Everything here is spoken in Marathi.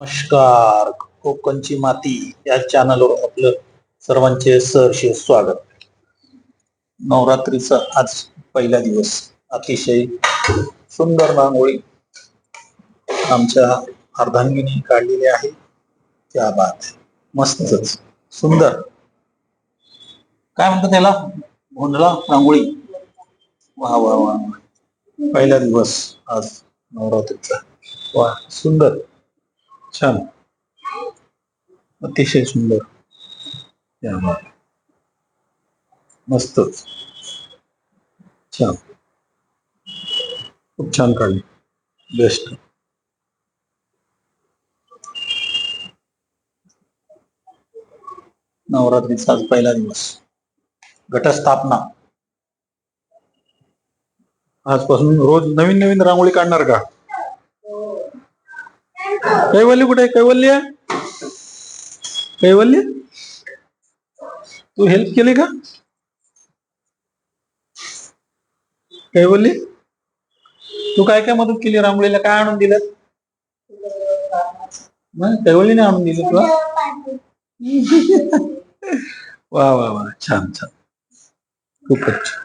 नमस्कार. कोकणची माती या चॅनलवर आपलं सर्वांचे सहर्ष स्वागत. नवरात्रीचा आज पहिला दिवस. अतिशय सुंदर रांगोळी आमच्या अर्धांगिनी काढलेली आहे. त्या बात मस्तच. सुंदर. काय म्हणतात त्याला? भोंडला रांगोळी वा वा वा. पहिला दिवस आज नवरात्रीचा. वा सुंदर. छान. अतिशय सुंदर. या मस्त. छान. खूप छान काढली. बेस्ट. नवरात्रीचा आज पहिला दिवस. घटस्थापना. आजपासून रोज नवीन नवीन रांगोळी काढणार का? कैवल्य कुठे आहे? कैवल्य? कैवल्य? तू हेल्प केली का? कैवल्य? तू काय काय मदत केली रांगोळीला काय आणून दिलं? नाही कैवल्यने आणून दिलं तुला? वा वा वा. छान छान. खूपच छान.